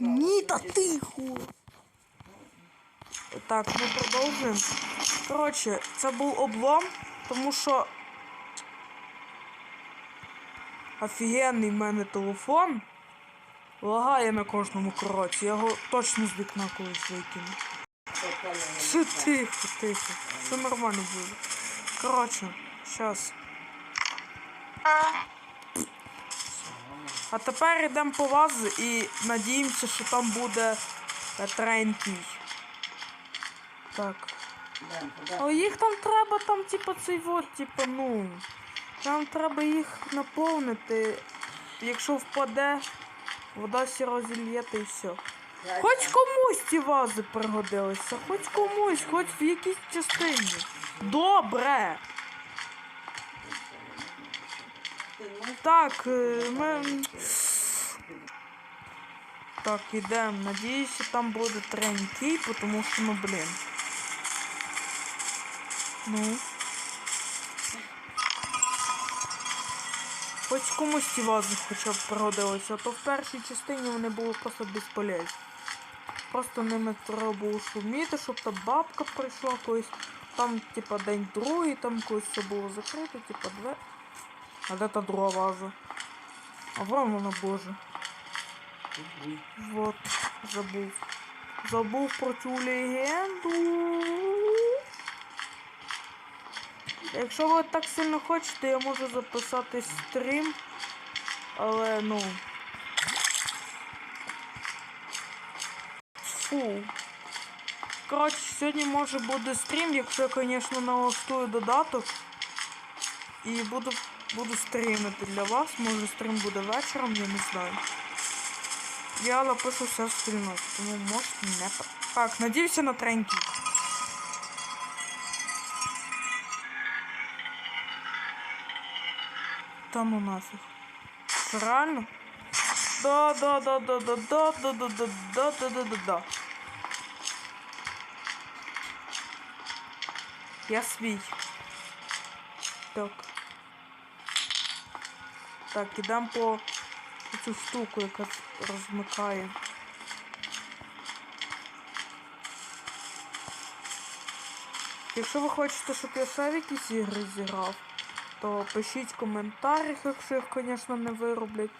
Ні, та тихо. Так, ми продовжуємо. Коротше, це був облом, тому що. Офігенний в мене телефон. Лагає на кожному кроці. Я його точно з вікна колись викину. Все тихо, тихо. Все нормально буде. Коротше, зараз. А тепер йдемо по вас і надіємося, що там буде тренький. Так. Але їх там треба, там, типа, цей вот, типа, ну. Там треба їх наповнити. Якщо впаде, вода всі розільєте і все. Хоч комусь ті вази пригодилися, хоч комусь, хоч в якійсь частині. Добре. Так, е, ми. Так, ідемо. Надіюся, там буде тренький, тому що, ну, блін. Ну. Хоч комусь ті вази хоча б пригодилися, а то в першій частині вони були просто безполезні. Просто ними треба було шуміти, щоб та бабка прийшла колись. Там, типа, день другий, там колись все було закрито, типа, две. А де та друга ваза? А вон вона, боже. Вот, забув. Забув про цю легенду. Якщо ви так сильно хочете, я можу записати стрім. Але ну. Фу. Коротше, сьогодні може буде стрім, якщо я, звісно, налаштую додаток. І буду, буду стрімити для вас. Може стрім буде вечором, я не знаю. Я напишу все в стрімах, тому можете не... Так, надіюся на тренький. Та ну нафіг. Це реально? Да, да, да, да, да, да, да, да, да, да, да, да, да, да. Я свій. Так. Так, ідемо по цю штуку, яка розмикає. Якщо ви хочете, щоб я ще в якісь ігри зіграв, то пишіть в коментарях, якщо їх, звісно, не вироблять.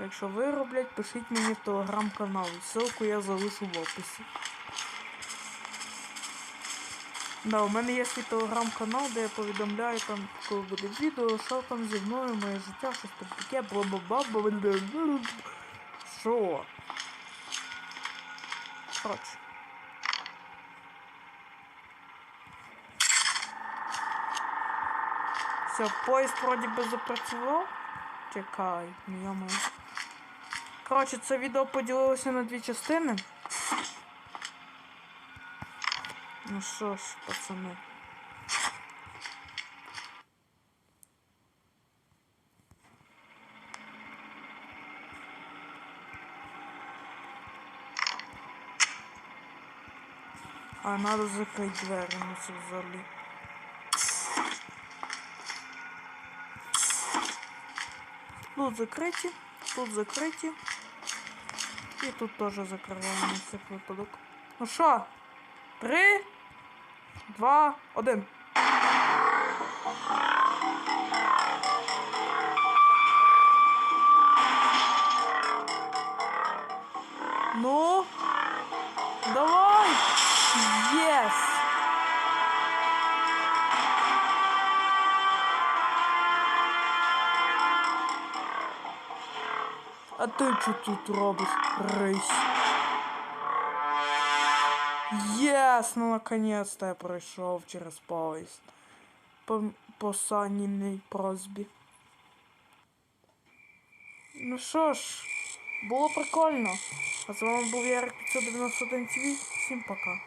Якщо вироблять, пишіть мені в телеграм-канал. Ссылку я залишу в описі. Да, у мене є свій телеграм-канал, де я повідомляю там, коли буде відео, що там зі мною, моє життя, щось там таке, бла бла бла бла Що? Коротше. Все, поїзд вроді би запрацював. Чекай, йомо. Коротше, це відео поділилося на дві частини. Ну що ж, пацани. А надо закрити двері, ну це взагалі. Тут закриті, тут закриті. І тут теж закриваємо на всяк випадок. Ну що? Три, два, один. Ну, давай! Єс! А ти що тут робиш, рись? Єс, ну наконец-то я пройшов через поїзд. По, по Саніній просьбі. Ну що ж, було прикольно. А з вами був Ярик 591 TV. Всім пока.